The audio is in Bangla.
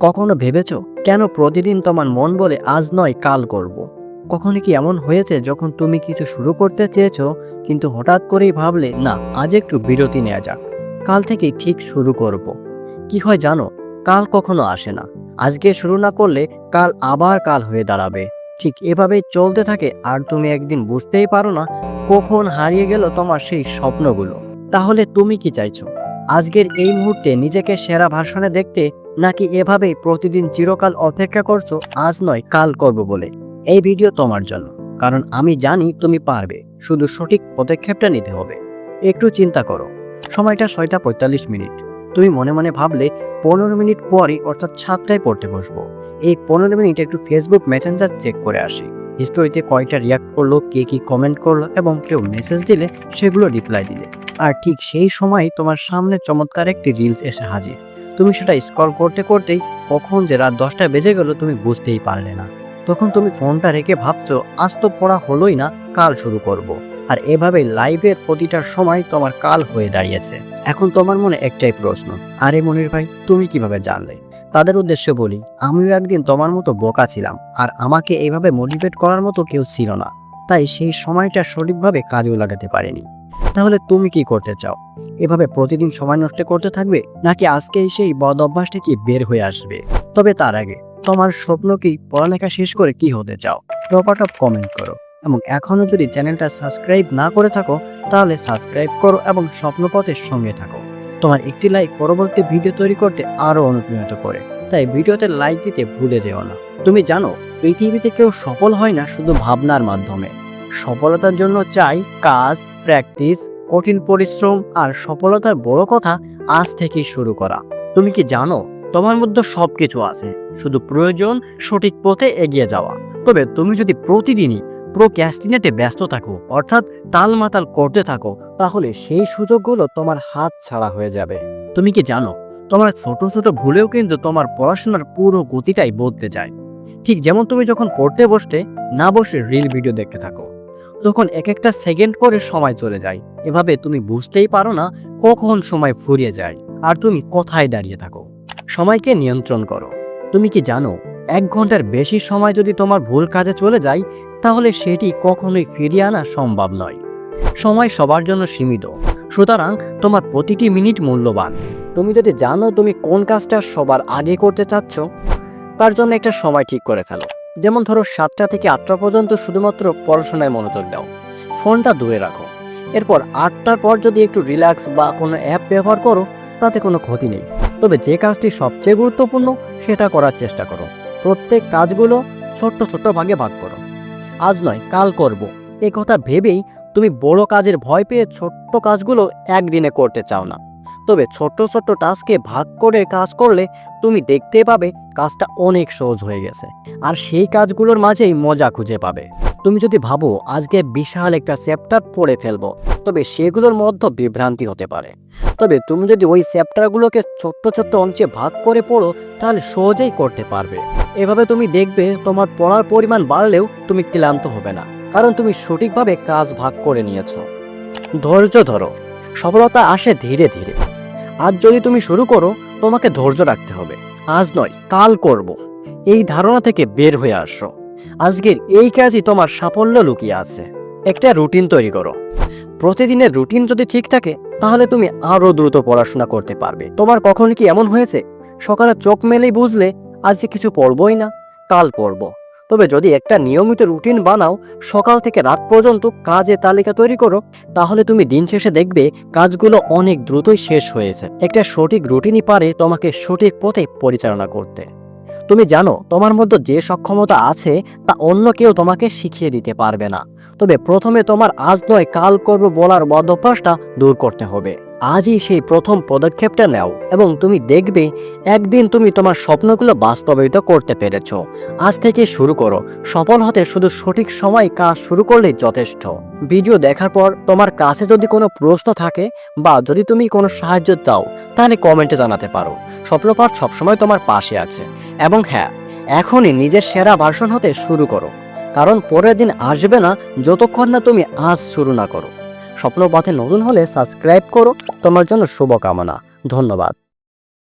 কখনো ভেবেছো, কেন প্রতিদিন তোমার মন বলে আজ নয়, কাল করব। কখনো কি এমন হয়েছে যখন তুমি কিছু শুরু করতে চেয়েছো, কিন্তু হঠাৎ করেই ভাবলে, না, আজ একটু বিরতি নেওয়া যাক। কাল থেকে ঠিক শুরু করব। কি হয় জানো, কাল কখনো আসে না। আজকে শুরু না করলে কাল আবার কাল হয়ে দাঁড়াবে। ঠিক এভাবেই চলতে থাকে, আর তুমি একদিন বুঝতেই পারো না, কখন হারিয়ে গেল তোমার সেই স্বপ্নগুলো। তাহলে তুমি কি চাইছো? আজকের এই মুহূর্তে নিজেকে সেরা ভাষণে দেখতে নাকি এভাবেই প্রতিদিন চিরকাল অপেক্ষা করছ? আজ নয়, কাল করব বলে। এই ভিডিও তোমার জন্য। কারণ আমি জানি তুমি পারবে। শুধু সঠিক পদক্ষেপটা নিতে হবে। একটু চিন্তা করো। সময়টা ছয়টা পঁয়তাল্লিশ মিনিট। তুমি মনে মনে ভাবলে, পনেরো মিনিট পরই অর্থাৎ সাতটায় পড়তে বসবো। এই পনেরো মিনিট একটু ফেসবুক মেসেঞ্জার চেক করে আসি। হিস্টোরিতে কয়টা রিয়াক্ট করল, কে কি কমেন্ট করল এবং কেউ মেসেজ দিলে সেগুলো রিপ্লাই দিলে। আর ঠিক সেই সময় তোমার সামনে চমৎকার একটি রিলস এসে হাজির। তুমি সেটা স্ক্রল করতে করতেই কখন যে রাত দশটা বেজে গেল তুমি বুঝতেই পারলে না। তখন তুমি ফোনটা রেখে ভাবছ, আজ তো পড়া হলোই না, কাল শুরু করব। আর এভাবে লাইভের প্রতিটা সময় তোমার কাল হয়ে দাঁড়িয়েছে। এখন তোমার মনে একটাই প্রশ্ন, আরে মনির ভাই, তুমি কীভাবে জানলে? তাদের উদ্দেশ্যে বলি, আমিও একদিন তোমার মতো বোকা ছিলাম, আর আমাকে এইভাবে মোটিভেট করার মতো কেউ ছিল না। তাই সেই সময়টা সঠিকভাবে কাজেও লাগাতে পারেনি। তাহলে তুমি কি করতে চাও? এভাবে প্রতিদিন সময় নষ্ট করতে থাকবে? নাকি আজকেই সেই বদ অভ্যাস থেকে বের হয়ে আসবে? তবে তার আগে, তোমার স্বপ্ন কি পড়ালেখা শেষ করে কি হতে চাও? প্রপার অফ কমেন্ট করো। এবং এখনও যদি চ্যানেলটা সাবস্ক্রাইব না করে থাকো, তাহলে সাবস্ক্রাইব করো এবং স্বপ্নপথের সঙ্গে থাকো। তোমার একটি লাইক পরবর্তী ভিডিও তৈরি করতে আরও অনুপ্রাণিত করে। তাই ভিডিওতে লাইক দিতে ভুলে যেও না। তুমি জানো, পৃথিবীতে কেউ সফল হয় না শুধু ভাবনার মাধ্যমে। সফলতার জন্য চাই কাজ, প্র্যাকটিস, কঠিন পরিশ্রম আর সফলতার বড় কথা আজ থেকেই শুরু করা। তুমি কি জানো, তোমার মধ্যে সব কিছু আছে, শুধু প্রয়োজন সঠিক পথে এগিয়ে যাওয়া। তবে তুমি যদি প্রতিদিনই প্রোক্যাস্টিনেটে ব্যস্ত থাকো, অর্থাৎ তালমাতাল করতে থাকো, তাহলে সেই সুযোগগুলো তোমার হাত ছাড়া হয়ে যাবে। তুমি কি জানো, তোমার ছোট ছোট ভুলেও কিন্তু তোমার পড়াশোনার পুরো গতিটাই বদলে যায়। ঠিক যেমন তুমি যখন পড়তে বসতে, না বসে রিল ভিডিও দেখতে থাকো। তখন এক একটা সেকেন্ড করে সময় চলে যায়, এভাবে তুমি বুঝতেই পারো না কখন সময় ফুরিয়ে যায়। আর তুমি কোথায় দাঁড়িয়ে থাকো? সময়কে নিয়ন্ত্রণ করো। তুমি কি জানো, এক ঘণ্টার বেশি সময় যদি তোমার ভুল কাজে চলে যায়, তাহলে সেটি কখনোই ফিরিয়ে আনা সম্ভব নয়। সময় সবার জন্য সীমিত। সুতরাং তোমার প্রতিটি মিনিট মূল্যবান। তুমি যদি জানো তুমি কোন কাজটা সবার আগে করতে চাচ্ছ, তার জন্য একটা সময় ঠিক করে ফেলো। যেমন ধরো সাতটা থেকে আটটা পর্যন্ত শুধুমাত্র পড়াশোনায় মনোযোগ দাও। ফোনটা দূরে রাখো। এরপর আটটার পর যদি একটু রিল্যাক্স বা কোনো অ্যাপ ব্যবহার করো, তাতে কোনো ক্ষতি নেই। তবে যে কাজটি সবচেয়ে গুরুত্বপূর্ণ, সেটা করার চেষ্টা করো। প্রত্যেক কাজগুলো ছোট্ট ছোট্ট ভাগে ভাগ করো। আজ নয়, কাল করব। এ কথা ভেবেই তুমি বড় কাজের ভয় পেয়ে ছোট্ট কাজগুলো একদিনে করতে চাও না। তবে ছোট্ট ছোট্ট টাস্কে ভাগ করে কাজ করলে তুমি দেখতে পাবে কাজটা অনেক সহজ হয়ে গেছে। আর সেই কাজগুলোর মাঝেই মজা খুঁজে পাবে। তুমি যদি ভাবো আজকে বিশাল একটা চ্যাপ্টার পড়ে ফেলব, তবে সেগুলোর মধ্যে বিভ্রান্তি হতে পারে। তবে তুমি যদি ওই চ্যাপ্টারগুলোকে ছোট্ট ছোট্ট অংশে ভাগ করে পড়ো, তাহলে সহজেই করতে পারবে। এভাবে তুমি দেখবে তোমার পড়ার পরিমাণ বাড়লেও তুমি ক্লান্ত হবে না, কারণ তুমি সঠিকভাবে কাজ ভাগ করে নিয়েছো। ধৈর্য ধরো। সফলতা আসে ধীরে ধীরে। আজ যদি তুমি শুরু করো, তোমাকে ধৈর্য রাখতে হবে। আজ নয়, কাল করব। এই ধারণা থেকে বের হয়ে আসো। আজকের এই কাজই তোমার সাফল্য লুকিয়ে আছে। একটা রুটিন তৈরি করো। প্রতিদিনের রুটিন যদি ঠিক থাকে, তাহলে তুমি আরও দ্রুত পড়াশোনা করতে পারবে। তোমার কখন কি এমন হয়েছে? সকালে চোখ মেলেই বুঝলে, আজকে কিছু পড়বই না, কাল পড়ব। তবে যদি একটা নিয়মিত রুটিন বানাও, সকাল থেকে রাত পর্যন্ত কাজের তালিকা তৈরি করো, তাহলে তুমি দিন শেষে দেখবে কাজগুলো অনেক দ্রুতই শেষ হয়েছে। একটা সঠিক রুটিনই পারে তোমাকে সঠিক পথে পরিচালনা করতে। তুমি জানো, তোমার মধ্যে যে সক্ষমতা আছে, তা অন্য কেউ তোমাকে শিখিয়ে দিতে পারবে না। তবে প্রথমে তোমার আজ নয়, কাল করব বলার বদভ্যাসটা দূর করতে হবে। আজই সেই প্রথম পদক্ষেপটা নাও এবং তুমি দেখবে একদিন তুমি তোমার স্বপ্নগুলো বাস্তবায়িত করতে পেরেছ। আজ থেকে শুরু করো। সফল হতে শুধু সঠিক সময় কাজ শুরু করলেই যথেষ্ট। ভিডিও দেখার পর তোমার কাছে যদি কোনো প্রশ্ন থাকে বা যদি তুমি কোনো সাহায্য চাও, তাহলে কমেন্টে জানাতে পারো। স্বপ্নপাঠ সবসময় তোমার পাশে আছে। এবং হ্যাঁ এখনই নিজের সেরা ভার্সন হতে শুরু করো। কারণ পরের দিন আসবে না যতক্ষণ না তুমি আজ শুরু না করো। স্বপ্ন পথে নতুন হলে সাবস্ক্রাইব করো। তোমার জন্য শুভকামনা। ধন্যবাদ।